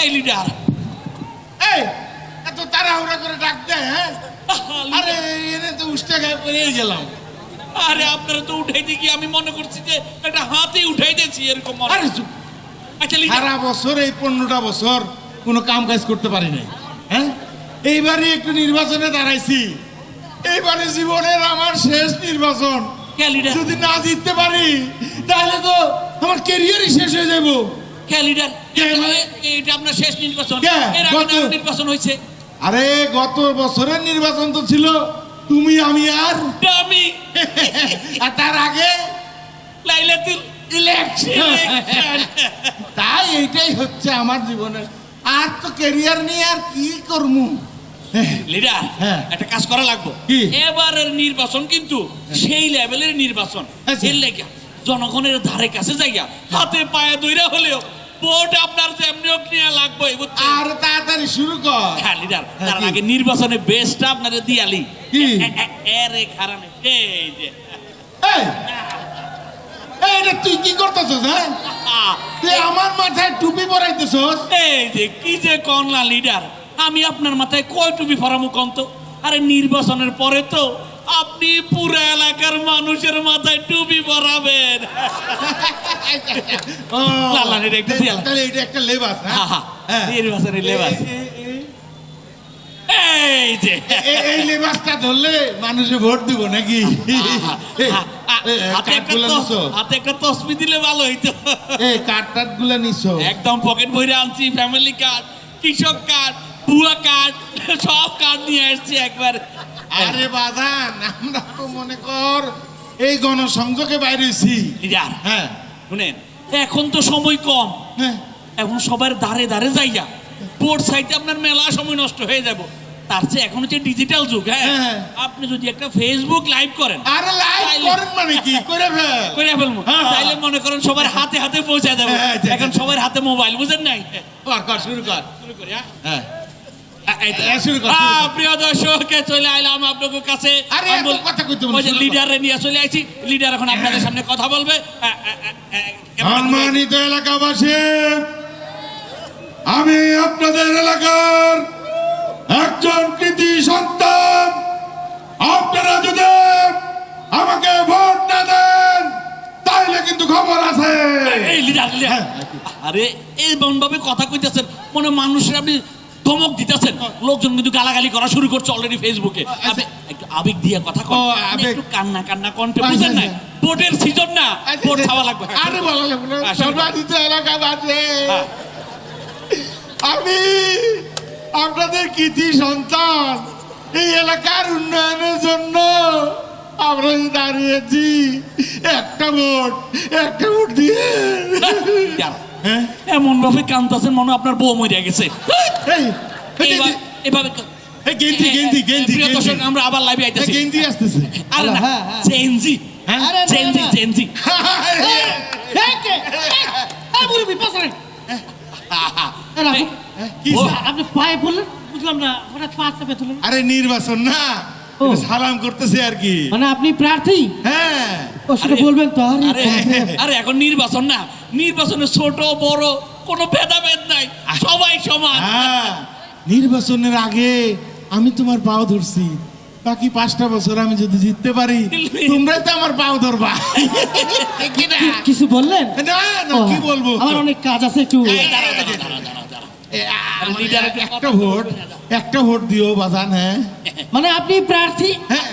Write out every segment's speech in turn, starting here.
এই লিডার এই এত তাড়াহুড়া করে ডাক দেয় হ্যাঁ? আরে এনে তো উষ্টা গায়ে পেরিয়ে গেলাম। আরে আপনারা তো উঠাইতে কি আমি মনে করছি যে একটা হাতে উঠাইতেছি এরকম মনে আরে চুপ। আচ্ছা লিডার সারা বছর এই পনেরোটা বছর কোনো কাম কাজ করতে পারি নাই হ্যাঁ? এইবারে একটু নির্বাচনে দাঁড়াইছি। এইবারে জীবনের আমার শেষ নির্বাচন। যদি না জিততে পারি তাহলে তো আমার কেরিয়ারই শেষ হয়ে যাব কে লিডার মানে? এটা আপনার শেষ নির্বাচন এর আগে নির্বাচন হয়েছে। আরে গত বছরের নির্বাচন তো ছিল তুমি আমি আর? আমি। আর তার আগে? লাইলাতুল ইলেকশন তাই এইটাই হচ্ছে আমার জীবনের। আর তো ক্যারিয়ার নিয়ে আর কি করব লিডার হ্যাঁ। একটা কাজ করা লাগবে? এবারের নির্বাচন কিন্তু সেই লেভেলের নির্বাচন। আচ্ছা। জনগণের ধারে কাছে যাইয়া হাতে পায়ে দইরা হলেও ভোট আপনার যেমনি হোক নিয়ে লাগবে আর তাড়াতাড়ি শুরু কর। হ্যাঁ লিডার হ্যাঁ, তার আগে নির্বাচনে বেস্টটা আপনারা দিয়ালি কি? এ- এ- খারাপ এই যে। এই! এই, এটা তুই কি করতেছস হ্যাঁ? তুই আমার মাথায় টুপি পরাইতেছস? এই যে কি যে লিডার। আমি আপনার মাথায় কয় টুপি ফরামু কন্ত? আরে নির্বাচনের পরে তো আপনি পুরো এলাকার মানুষের মাথায় টুপি পরাবেন। একটু তাহলে এটা একটা লেবাস হা, হা, হ্যাঁ। নির্বাচনের লেবাস এ- এ- এ- এই যে। এ- এই লেবাসটা ধরলে মানুষে ভোট দিব নাকি? হাতে একটা? হাতে তসবি দিলে ভালো হইতো। এই কার্ড টার্ডগুলা নিছো। একদম পকেট ভরে আনছি ফ্যামিলি কার্ড কৃষক কার্ড ভুয়া কার্ড সব কার্ড নিয়ে আসছি একবার। আরে বাজান আমরা তো মনে কর। এই গণসংযোগে বাইরে হইছি লিডার হ্যাঁ। শুনেন এখন তো সময় কম। হ্যাঁ। এখন সবার দাঁড়ে দাঁড়ে যাইয়া বোর্ড সাইডে আপনার মেলা সময় নষ্ট হয়ে যাব। তার চেয়ে এখন হচ্ছে ডিজিটাল যুগ হ্যাঁ? হ্যাঁ। আপনি যদি একটা ফেসবুক লাইভ করেন আরে লাইভ করেন মানে কি? করে ফেল। করে ফেলব। হ্যাঁ, হ্যাঁ। তাইলে মনে করেন সবার হাতে হাতে পৌঁছে দেবো হ্যাঁ, হ্যাঁ, এখন সবার হাতে মোবাইল বুঝেন নাই? কর কর শুরু কর। শুরু করি হ্যাঁ। প্রিয় দর্শক চলে আইলাম আপনাদের কাছে। লিডারে নিয়ে চলে আইছি। লিডার এখন আপনাদের সামনে কথা বলবে। সম্মানিত এলাকাবাসী আমি আপনাদের এলাকার একজন কৃতি সন্তান। আপনারা যদি আমাকে ভোট না দেন তাইলে কিন্তু খবর আছে। হ্যাঁ। আরে এই ভাবে কথা কইতেছেন। মনে মানুষের আপনি ধমক দিতেছেন। লোকজন কিন্তু গালাগালি করা শুরু করছে অলরেডি ফেসবুকে আপনি একটু আবেগ দিয়ে কথা কন। একটু কান্না কান্না আচ্ছা, বুঝেন নাই? আচ্ছা। ভোটের সিজন না। ভোট খাওয়া লাগবে। আরে লাগবে না। সম্মানিত এলাকাবাসী। হ্যাঁ। আমি আপনাদের কৃতি সন্তান। এই এলাকার উন্নয়নের জন্য আমরা দাঁড়িয়েছি একটা ভোট একটা ভোট দিয়ে। হ্যাঁ? এমন ভাবে কান্দাছেন মনে আপনার বউ মরে গেছে। এই, এই, এভাবে এই গেঞ্জি গেঞ্জি গেঞ্জি প্রিয় দর্শক আমরা আবার লাইভে আইতেছি। গেঞ্জি আসতেছে। আরে না। চেঞ্জি? আরে চেঞ্জি চেঞ্জি কি? ও, সা- আপনি পায়ে বললেন বুঝলাম না হঠাৎ পা চাপে তুলেন আরে নির্বাচন না। সালাম করতেছে আর কি। মানে আপনি প্রার্থী? হ্যাঁ। ও সেটা আরে- বলবেন তো আরে আরে আরে এখন নির্বাচন না নির্বাচনে ছোট বড় কোনো ভেদাভেদ নাই। সবাই সমান। হ্যাঁ নির্বাচনের আগে আমি তোমার পাও ধরছি। বাকি পাঁচটা বছর আমি যদি জিততে পারি তোমরাই তো আমার পাও ধরবা। কিছু বললেন? না না কি বলব? আমার অনেক কাজ আছে একটু একটু ভোট একটা ভোট দিও বাজান হ্যাঁ। মানে আপনি প্রার্থী হ্যাঁ।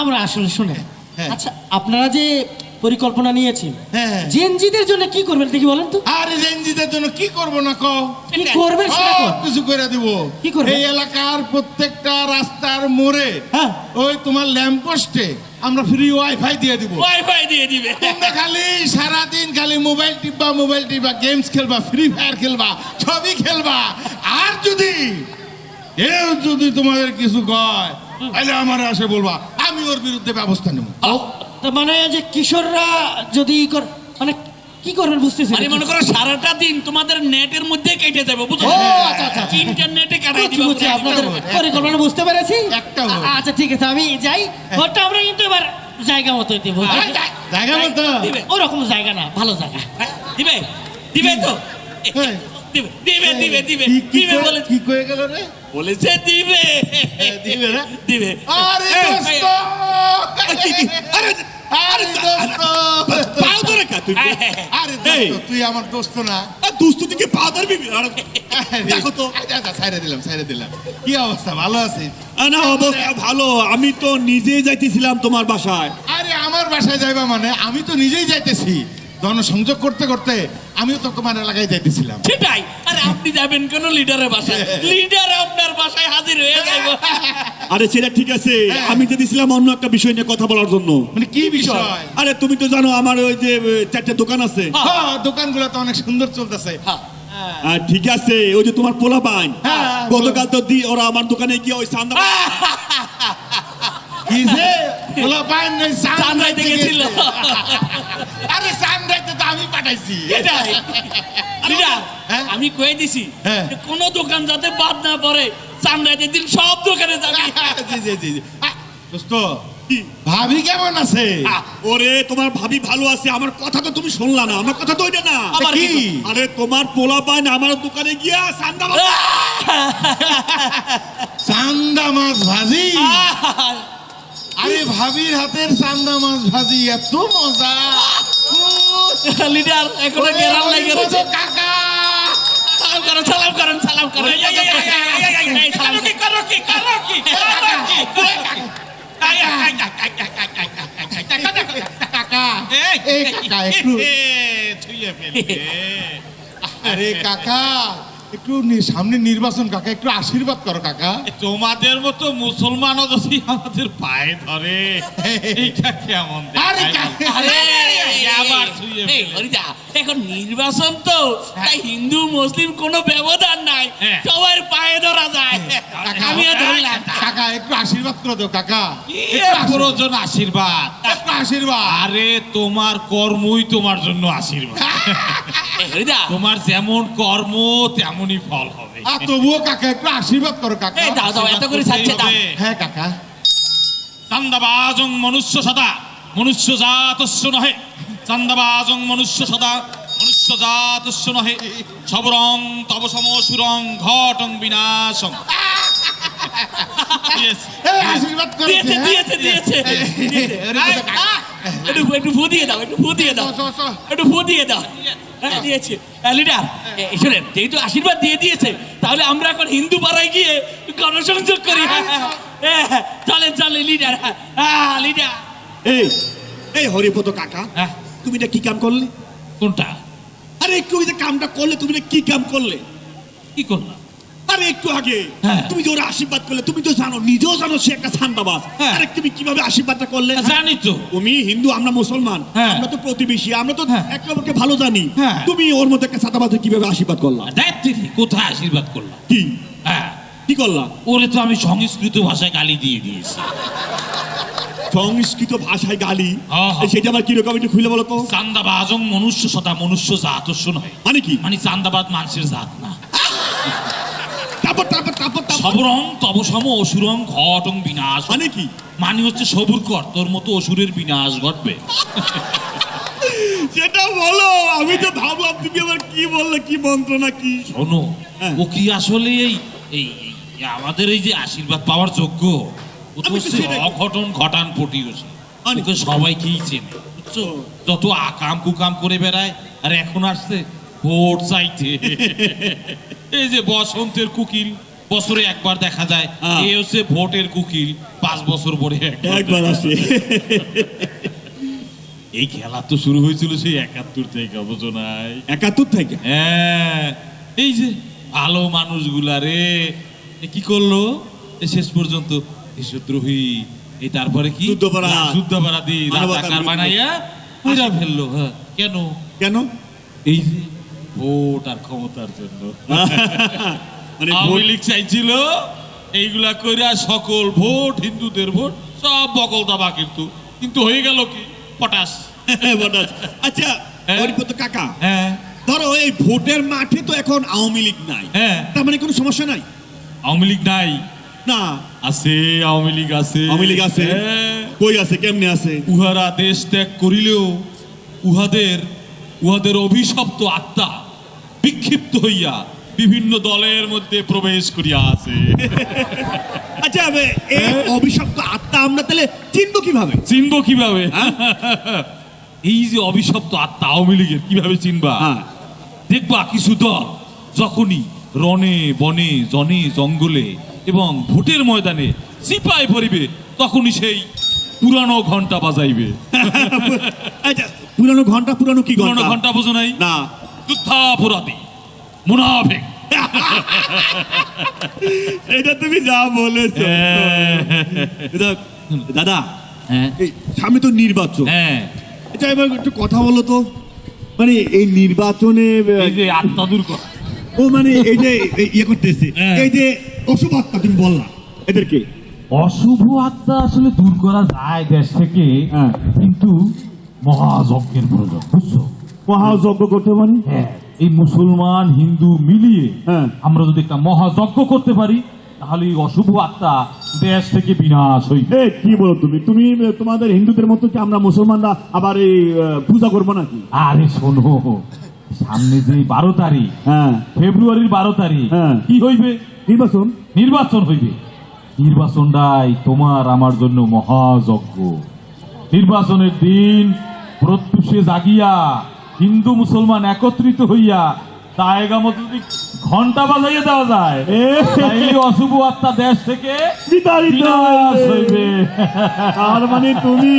আমরা আসলে শুনে। হ্যাঁ। আচ্ছা আপনারা যে পরিকল্পনা নিয়েছেন হ্যাঁ। জেনজিদের জন্য কি করবেন দেখি বলেন তো। আর জেনজিদের জন্য কি করব না কও? কি করবেন সেটা কিছু করে দিব। কি করবে? এই এলাকার প্রত্যেকটা রাস্তার মোড়ে হ্যাঁ। ওই তোমার ল্যাম্প পোস্টে আমরা ফ্রি ওয়াইফাই দিয়ে দিব। ওয়াইফাই দিয়ে দিবে। তোমরা খালি সারাদিন খালি মোবাইল টিপবা মোবাইল টিপবা গেমস খেলবা ফ্রি ফায়ার খেলবা ছবি খেলবা। আর যদি কেউ যদি তোমাদের কিছু কয় তাহলে আমার আসে বলবা আমি ওর বিরুদ্ধে ব্যবস্থা নেব। তো মানে যে কিশোররা যদি মানে কি করবেন বুঝতেছি মানে মনে করো সারাটা দিন তোমাদের নেটের মধ্যে কেটে যাবে বুঝছ আচ্ছা, আচ্ছা, আচ্ছা। ইন্টারনেটে কাটাই বুঝছি, আপনাদের পরিকল্পনা বুঝতে পেরেছি একটা আচ্ছা ঠিক আছে আমি যাই ভোটটা আমরা কিন্তু এবার জায়গা মতো দিব জায়গা মতো দিবে ওরকম জায়গা না ভালো জায়গা হ্যাঁ, দিবে দিবে তো হ্যাঁ। দিবে দিবে দিবে দিবে দিবে বলে কি কয়ে গেল রে বলেছে দিবে দিবে না? দিবে আরে দোস্ত আরে তুই আচ্ছা আচ্ছা দিলাম সাইরে দিলাম কি অবস্থা ভালো অবস্থা ভালো আমি তো নিজেই যাইতেছিলাম তোমার বাসায় আরে আমার বাসায় যাইবা মানে আমি তো নিজেই যাইতেছি জনসংযোগ করতে করতে আমিও তো তোমার এলাকায় যাইতেছিলাম। সেটাই। আরে আপনি যাবেন কোন লিডারের বাসায়? লিডার আপনার বাসায় হাজির হয়ে যাইব। আরে সেটা ঠিক আছে। আমি আমি যেতেছিলাম অন্য একটা বিষয় নিয়ে কথা বলার জন্য। মানে কি বিষয়? আরে তুমি তো জানো আমার ওই যে চারটে দোকান আছে। হ্যাঁ। দোকানগুলো তো অনেক সুন্দর চলতেছে। হ্যাঁ। আর ঠিক আছে। ওই যে তোমার পোলা পাইন হ্যাঁ। গতকাল তো দি ওরা আমার দোকানে গিয়ে ওই সান্দা কি যে? বলো পাইন নেই সান চান গেছিল। আমি পাঠাইছি। হ্যাঁ? আমি কয়ে দিছি হ্যাঁ। কোন দোকান যাতে বাদ না পড়ে চান্দাইতে দিন সব দোকানে যাবি। জি জি জি দোস্ত ভাবি কেমন আছে? ওরে তোমার ভাবি ভালো আছে আমার কথা তো তুমি শুনলা না আমার কথা তো ওইটা না। কি? আরে তোমার পোলা পাইন আমার দোকানে গিয়া সান্দা চান্দা মাছ ভাজি? আরে ভাবির হাতের চান্দা মাছ ভাজি এত মজা। লিডার এখন ওরে, গেরাম লাগে কাকা সালাম করেন সালাম করেন সালাম করেন সালাম কাকা একটু আরে কাকা একটু সামনে নির্বাচন কাকা একটু আশীর্বাদ করো কাকা তোমাদের মতো মুসলমানও যদি আমাদের পায়ে ধরে এইটা কেমন আরে, আবার এখন নির্বাচন তো তাই হিন্দু মুসলিম কোনো ব্যবধান নাই। হ্যাঁ। সবার পায়ে ধরা যায়। আমিও ধরলাম কাকা একটু আশীর্বাদ করে দাও কাকা। আশীর্বাদ- প্রয়োজন আশীর্বাদ। আশীর্বাদ। আরে তোমার কর্মই তোমার জন্য আশীর্বাদ। তোমার যেমন কর্ম তেমনই ফল হবে। তবুও কাকা একটু আশীর্বাদ করো কাকা। এই দাও দাও এত করে দাও। হ্যাঁ কাকা। চান্দাবাজং মনুষ্য সদা মনুষ্য জাতস্য নহে। চান্দাবাজং মনুষ্য সদা মনুষ্য জাতস্য নহে সবরং তব সম সুরং ঘটং বিনাশং। আশীর্বাদ করেছে দিয়েছে হ্যাঁ? দিয়েছে দিয়েছে। একটু একটু ফু দিয়ে দাও একটু ফু দিয়ে দাও। একটু ফু দিয়ে দাও। হ্যাঁ, দিয়েছে। লিডার শোনেন যেহেতু আশীর্বাদ দিয়ে দিয়েছে তাহলে আমরা এখন হিন্দু পাড়ায় গিয়ে গণসংযোগ করি। হ্যাঁ, হ্যাঁ, হ্যাঁ, চলেন চলেন লিডার। হ্যাঁ লিডার। এই এই হরিপদ কাকা হ্যাঁ, তুমি এটা কি কাম করলে? কোনটা? আরে একটু ওই যে কামটা করলে তুমি এটা কি কাম করলে? কি করলাম? আরে একটু আগে হ্যাঁ। তুমি যে ওরা আশীর্বাদ করলে তুমি তো জানো নিজেও জানো সে একটা হ্যাঁ। আরে তুমি কীভাবে আশীর্বাদটা করলে? জানি তো। তুমি হিন্দু আমরা মুসলমান হ্যাঁ। আমরা তো প্রতিবেশী আমরা তো হ্যাঁ। একে অপরকে ভালো জানি। হ্যাঁ। তুমি ওর মধ্যে একটা কীভাবে আশীর্বাদ করলা? দায়িত্ব কোথায় আশীর্বাদ করলাম? কি? হ্যাঁ। কি করলা? ওরে তো আমি সংস্কৃত ভাষায় গালি দিয়ে দিয়েছি। সংস্কৃত ভাষায় গালি। সেটা আবার কীরকম? একটু খুলে বলো তো। চান্দাবাজং মনুষ্য সদা মনুষ্য জাতস্য নয় মানে কি? মানে চান্দাবাদ মানুষের জাত না। তারপর তারপর তারপর সবরং তব সম অসুরং ঘটং বিনাশ। মানে কি? মানে হচ্ছে সবুর কর তোর মতো অসুরের বিনাশ ঘটবে। সেটা বলো আমি তো ভাবলাম তুমি আবার কি বললে কি মন্ত্রণা কি? শোনো হ্যাঁ। ও কি আসলে এই এই আমাদের এই যে আশীর্বাদ পাওয়ার যোগ্য? ও তো অঘটন ঘটান পটিয়সী মানে? ওকে সবাইকেই চেনে। বুঝছ যত আকাম কুকাম করে বেড়ায় আর এখন আসছে ভোট চাইতে এই যে বসন্তের কুকিল বছরে একবার দেখা যায়। এ হচ্ছে ভোটের কুকিল পাঁচ বছর পরে একবার। আসে এই খেলা তো শুরু হয়েছিল সেই একাত্তর থেকে নাই? একাত্তর থেকে? হ্যাঁ। এই যে ভালো মানুষগুলা রে কি করল? শেষ পর্যন্ত দেশদ্রোহী এই তারপরে কি? যুদ্ধাপরাধ। রাজাকার বানাইয়া ওইরা ফেলল হ্যাঁ। কেন? কেন? এই যে ভোট আর ক্ষমতার জন্য। মানে আওয়ামী লীগ চাইছিল এইগুলা কইরা সকল ভোট হিন্দুদের ভোট সব বকল দাবা কিন্তু। কিন্তু হয়ে গেল কি? পটাশ। বটাস। আচ্ছা হ্যাঁ। কাকা হ্যাঁ। ধরো এই ভোটের মাঠে তো এখন আওয়ামী লীগ নাই। হ্যাঁ। তার মানে কোনো সমস্যা নাই? আওয়ামী লীগ নাই। না। আছে আওয়ামী লীগ আছে। আওয়ামী লীগ আছে। হ্যাঁ। কই আছে কেমনে আছে? উহারা দেশ ত্যাগ করিলেও উহাদের উহাদের অভিশপ্ত আত্মা বিক্ষিপ্ত হইয়া বিভিন্ন দলের মধ্যে প্রবেশ করিয়া আছে। আচ্ছা এই অভিশপ্ত আত্মা আমরা তাহলে চিনবো কীভাবে? চিনব কীভাবে? এই যে অভিশপ্ত আত্মা আওয়ামী লীগের কীভাবে চিনবা? হ্যাঁ। দেখবা কিছু দল যখনই রনে বনে জনে জঙ্গলে এবং ভোটের ময়দানে সিপাই পড়িবে তখনই সেই পুরানো ঘণ্টা বাজাইবে। পুরানো ঘণ্টা পুরানো কি পুরানো ঘণ্টা বোঝো নাই? না। যুদ্ধাপরাধী মুনাফেক। এটা তুমি যা বলেছ। এটা, দাদা হ্যাঁ। এই সামনে তো নির্বাচন। হ্যাঁ। আচ্ছা এবার একটু কথা বলো তো। মানে এই নির্বাচনে এই যে আত্মা দূর কর ও মানে এই যে ইয়ে করতেছে হ্যাঁ। এই যে অশুভ আত্মা তুমি বললা। এদেরকে অশুভ আত্মা আসলে দূর করা যায় দেশ থেকে হ্যাঁ। কিন্তু মহাযজ্ঞের প্রয়োজন বুঝছ? মহাযজ্ঞ করতে মানে হ্যাঁ এই মুসলমান হিন্দু মিলিয়ে। আমরা যদি একটা মহাযজ্ঞ করতে পারি তাহলে অশুভ আত্মা দেশ থেকে বিনাশ হই কি বলো তুমি? তুমি তোমাদের হিন্দুদের মতো কি আমরা মুসলমানরা আবার এই আহ, পূজা করব নাকি? আরে শোনো সামনে যে বারো তারিখ হ্যাঁ। ফেব্রুয়ারির বারো তারিখ হ্যাঁ। কি হইবে? নির্বাচন? নির্বাচন হইবে। নির্বাচনটাই তোমার আমার জন্য মহাযজ্ঞ। নির্বাচনের দিন প্রত্যুষে জাগিয়া হিন্দু মুসলমান একত্রিত হইয়া জায়গা মতো যদি ঘণ্টা বাজাইয়া দেওয়া যায় অশুভ আত্মা দেশ থেকে বিতাড়িত হইবে। হইবে। তার মানে তুমি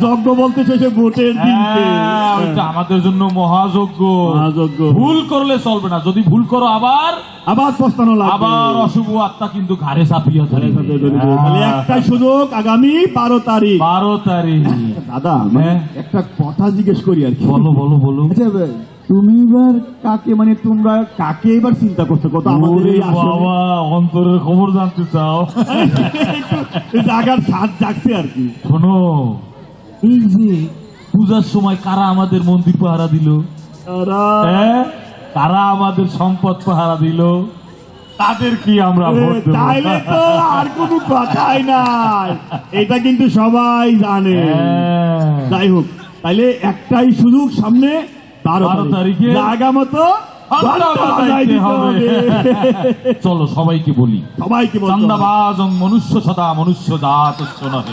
যজ্ঞ বলতে শেষে ভোটের দিনকে। হ্যাঁ, আমাদের জন্য মহাযজ্ঞ। মহাযজ্ঞ। ভুল করলে চলবে না যদি ভুল করো আবার আবার পস্তানো লাগবে। আবার অশুভ আত্মা কিন্তু ঘাড়ে চাপিয়া ধরে তাহলে তাহলে একটাই সুযোগ আগামী বারো তারিখ। বারো তারিখ। দাদা মানে হ্যাঁ। একটা কথা জিজ্ঞেস করি আর কি। বলো বলো বলো। আচ্ছা তুমি এবার কাকে মানে তোমরা কাকে এবার চিন্তা করছ? কত আমাদের এই বাবা অন্তরের খবর জানতে চাও? জাগার সাত জাগছে আর কি। শোনো এই যে পূজার সময় কারা আমাদের মন্দির পাহারা দিল? কারা? আমাদের সম্পদ পাহারা দিল? তাদের কি আমরা তাইলে তো আর কোনো কথাই নাই। এটা কিন্তু সবাই জানে। হ্যাঁ। যাই হোক তাইলে একটাই সুযোগ সামনে। বারো তারিখে। আগা মতো। চলো সবাইকে বলি। সবাইকে চান্দাবাজং মনুষ্য সদা মনুষ্য জাত নহে।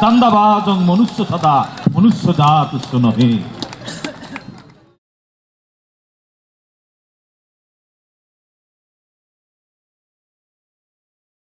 চান্দাবাজং মনুষ্য সদা মনুষ্য জাত নহে।